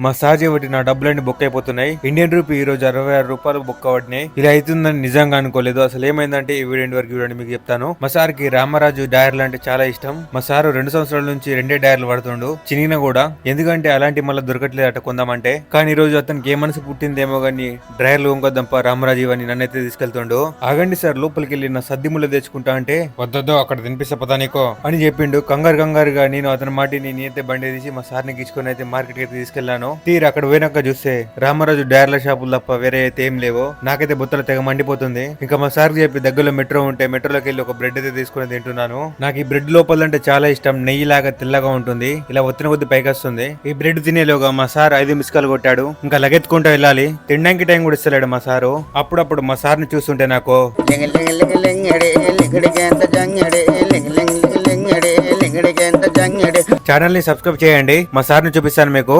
మా సార్ చేయబట్టి నా డబ్బులన్నీ బుక్ అయిపోతున్నాయి. ఇండియన్ రూపీ ఈ రోజు అరవై ఆరు రూపాయలు బుక్ అవ్వడినాయి ఇలా అవుతుందని నిజంగా అనుకోలేదు. అసలు ఏమైందంటే ఈ వీడియో వరకు చూడండి మీకు చెప్తాను. మా సార్కి రామరాజు డైర్లు అంటే చాలా ఇష్టం. మా సారు రెండు సంవత్సరాల నుంచి రెండే డైర్లు పడుతుండు చినిగిన కూడా. ఎందుకంటే అలాంటి మళ్ళీ దొరకట్లేదు అట కొందామంటే. కానీ ఈ రోజు అతనికి ఏ మనసు పుట్టిందేమో గానీ డ్రైర్లు ఇంకొద్దాంప రామరాజు ఇవన్నీ నన్నైతే తీసుకెళ్తుండు. ఆగండి సార్ లోపలికి వెళ్ళి నా సద్ది ముళ్ళు తెచ్చుకుంటా అంటే. వద్దొద్దు అక్కడ తినిపిస్తా పదా నీకో. అని చెప్పిండు. కంగారు కంగారుగా నేను అతని మాటిని నేనైతే బండి తీసి మా సార్ని గీచుకొని అయితే మార్కెట్కి తీసుకెళ్ళాను తీరు అక్కడ పోయినాక చూస్తే రామరాజు డైర్ల షాపులు తప్ప వేరే అయితే ఏం లేవు. నాకైతే బుత్తలు తెగ మండిపోతుంది. ఇంకా మా సార్ చెప్పి దగ్గరలో మెట్రో ఉంటే మెట్రోలోకి వెళ్ళి ఒక బ్రెడ్ అయితే తీసుకొని తింటున్నాను. నాకు ఈ బ్రెడ్ లోపల అంటే చాలా ఇష్టం. నెయ్యి లాగా తెల్లగా ఉంటుంది. ఇలా ఒత్తిన కొద్ది పైకి వస్తుంది. ఈ బ్రెడ్ తినేలోగా మా సార్ ఐదు మిస్కాలు కొట్టాడు. ఇంకా లగెత్తుకుంటూ వెళ్ళాలి. తినడానికి టైం కూడా ఇస్తలేడు మా సారు. అప్పుడప్పుడు మా సార్ని చూస్తుంటే నాకు ఛానల్ని సబ్స్క్రైబ్ చేయండి. మా సార్ని చూపిస్తాను మీకు.